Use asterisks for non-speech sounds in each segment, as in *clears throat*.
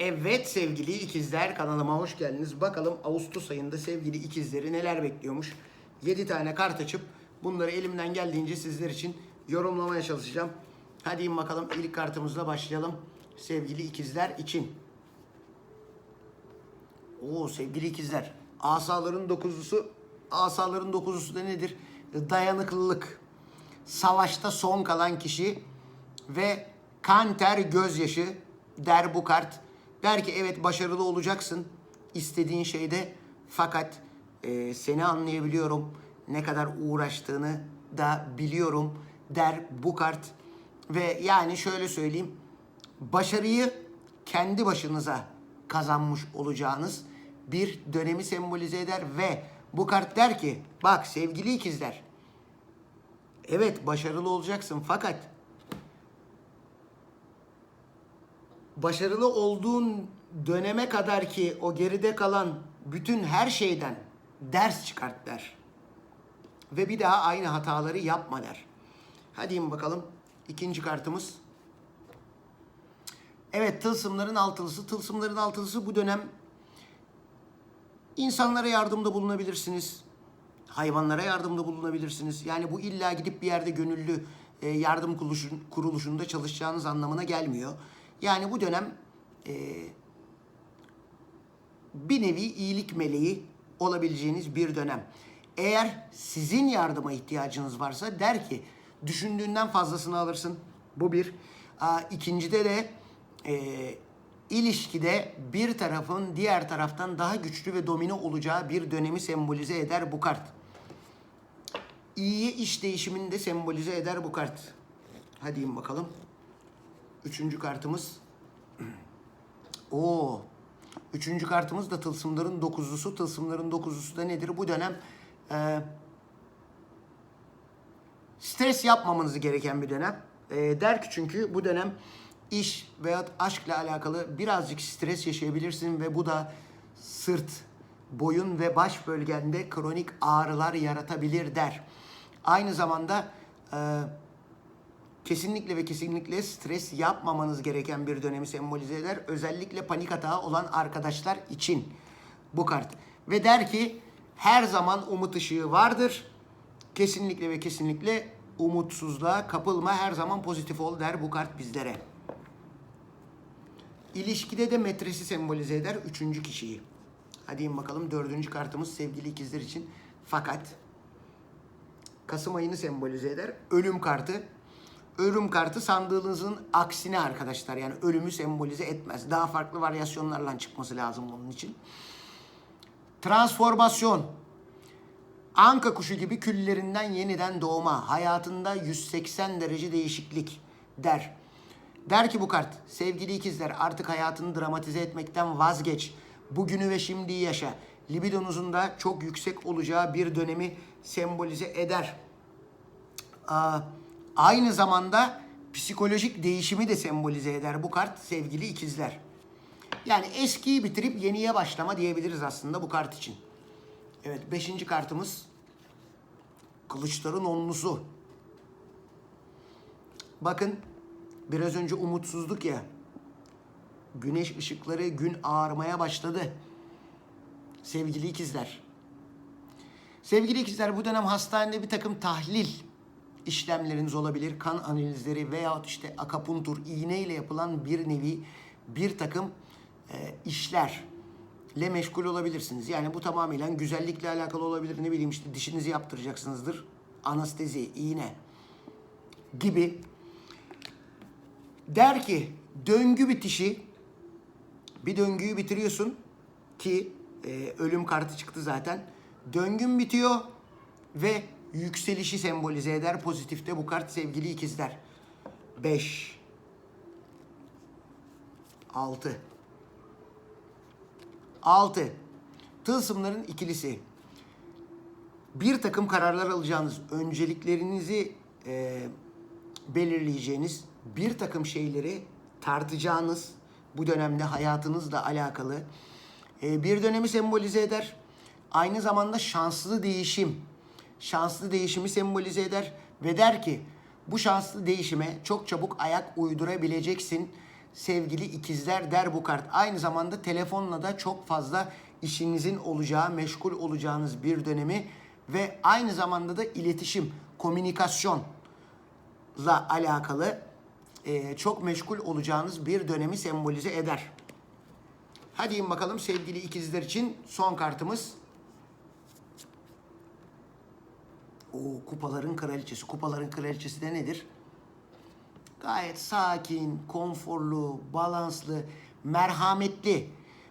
Evet sevgili ikizler kanalıma hoş geldiniz. Bakalım Ağustos ayında sevgili ikizleri neler bekliyormuş. 7 tane kart açıp bunları elimden geldiğince sizler için yorumlamaya çalışacağım. Hadi bakalım ilk kartımızla başlayalım. Sevgili ikizler için. Oo sevgili ikizler. Asaların dokuzusu, asaların dokuzusu da nedir? Dayanıklılık. Savaşta son kalan kişi ve kan ter gözyaşı der bu kart. Der ki evet başarılı olacaksın istediğin şeyde fakat e, seni anlayabiliyorum. Ne kadar uğraştığını da biliyorum der bu kart. Ve yani şöyle söyleyeyim. Başarıyı kendi başınıza kazanmış olacağınız bir dönemi sembolize eder ve bu kart der ki bak sevgili ikizler evet başarılı olacaksın fakat başarılı olduğun döneme kadar ki o geride kalan bütün her şeyden ders çıkart der. Ve bir daha aynı hataları yapma der. Hadi bakalım. İkinci kartımız. Evet tılsımların altılısı. Tılsımların altılısı bu dönem insanlara yardımda bulunabilirsiniz. Hayvanlara yardımda bulunabilirsiniz. Yani bu illa gidip bir yerde gönüllü e, yardım kuruluşun, kuruluşunda çalışacağınız anlamına gelmiyor. Yani bu dönem e, bir nevi iyilik meleği olabileceğiniz bir dönem. Eğer sizin yardıma ihtiyacınız varsa der ki düşündüğünden fazlasını alırsın. Bu bir. Aa, ikincide de e, ilişkide bir tarafın diğer taraftan daha güçlü ve domine olacağı bir dönemi sembolize eder bu kart. İyi iş değişimini de sembolize eder bu kart. Hadi in bakalım. Üçüncü kartımız. *clears throat* Oo. Üçüncü kartımız da tılsımların dokuzlusu. Tılsımların dokuzlusu da nedir? Bu dönem e, stres yapmamanız gereken bir dönem. E, der ki çünkü bu dönem iş veya aşkla alakalı birazcık stres yaşayabilirsin ve bu da sırt, boyun ve baş bölgende kronik ağrılar yaratabilir der. Aynı zamanda e, kesinlikle ve kesinlikle stres yapmamanız gereken bir dönemi sembolize eder. Özellikle panik atağı olan arkadaşlar için bu kart. Ve der ki her zaman umut ışığı vardır. Kesinlikle ve kesinlikle umutsuzluğa kapılma her zaman pozitif ol der bu kart bizlere. İlişkide de metresi sembolize eder üçüncü kişiyi. Hadi in bakalım dördüncü kartımız sevgili ikizler için. Fakat Kasım ayını sembolize eder. Ölüm kartı. Ölüm kartı sandığınızın aksine arkadaşlar. Yani ölümü sembolize etmez. Daha farklı varyasyonlarla çıkması lazım bunun için. Transformasyon. Anka kuşu gibi küllerinden yeniden doğma. Hayatında 180 derece değişiklik der. Der ki bu kart, sevgili ikizler artık hayatını dramatize etmekten vazgeç. Bugünü ve şimdiyi yaşa. Libidonuzun da çok yüksek olacağı bir dönemi sembolize eder. Aa, aynı zamanda psikolojik değişimi de sembolize eder bu kart sevgili ikizler. Yani eskiyi bitirip yeniye başlama diyebiliriz aslında bu kart için. Evet beşinci kartımız kılıçların onlusu. Bakın biraz önce umutsuzluk ya. Güneş ışıkları gün ağarmaya başladı. Sevgili ikizler. Sevgili ikizler bu dönem hastanede bir takım tahlil işlemleriniz olabilir. Kan analizleri veyahut işte akapuntur, iğneyle yapılan bir nevi bir takım e, işlerle meşgul olabilirsiniz. Yani bu tamamen güzellikle alakalı olabilir. Ne bileyim işte dişinizi yaptıracaksınızdır. Anestezi, iğne gibi. Der ki döngü bitişi bir döngüyü bitiriyorsun ki e, ölüm kartı çıktı zaten. Döngün bitiyor ve yükselişi sembolize eder pozitifte bu kart sevgili ikizler. 5 6 6 Tılsımların ikilisi. Bir takım kararlar alacağınız, önceliklerinizi e, belirleyeceğiniz, bir takım şeyleri tartacağınız bu dönemde hayatınızla alakalı e, bir dönemi sembolize eder. Aynı zamanda şanslı değişim, şanslı değişimi sembolize eder ve der ki bu şanslı değişime çok çabuk ayak uydurabileceksin. sevgili ikizler der bu kart. Aynı zamanda telefonla da çok fazla işinizin olacağı, meşgul olacağınız bir dönemi ve aynı zamanda da iletişim, komünikasyonla alakalı e, çok meşgul olacağınız bir dönemi sembolize eder. Hadi bakalım sevgili ikizler için son kartımız. O kupaların kraliçesi. Kupaların kraliçesi de nedir? Gayet sakin, konforlu, balanslı, merhametli.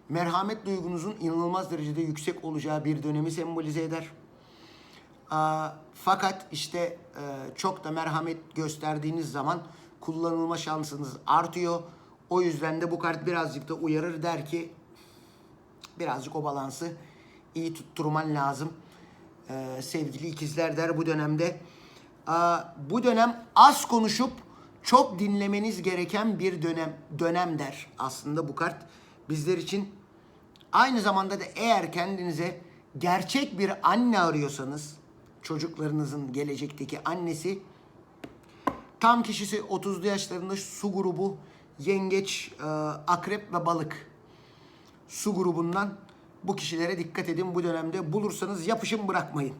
Merhamet duygunuzun inanılmaz derecede yüksek olacağı bir dönemi sembolize eder. Fakat işte e, çok da merhamet gösterdiğiniz zaman kullanılma şansınız artıyor. O yüzden de bu kart birazcık da uyarır der ki birazcık o balansı iyi tutturman lazım. Ee, sevgili ikizler der bu dönemde. Aa, bu dönem az konuşup çok dinlemeniz gereken bir dönem dönem der aslında bu kart bizler için. Aynı zamanda da eğer kendinize gerçek bir anne arıyorsanız çocuklarınızın gelecekteki annesi tam kişisi 30'lu yaşlarında su grubu yengeç, e, akrep ve balık su grubundan bu kişilere dikkat edin bu dönemde. Bulursanız yapışın bırakmayın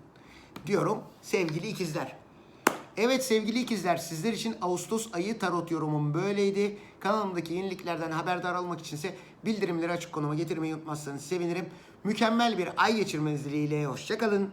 diyorum sevgili ikizler. Evet sevgili ikizler sizler için Ağustos ayı tarot yorumum böyleydi. Kanalımdaki yeniliklerden haberdar olmak içinse bildirimleri açık konuma getirmeyi unutmazsanız sevinirim. Mükemmel bir ay geçirmeniz dileğiyle hoşçakalın.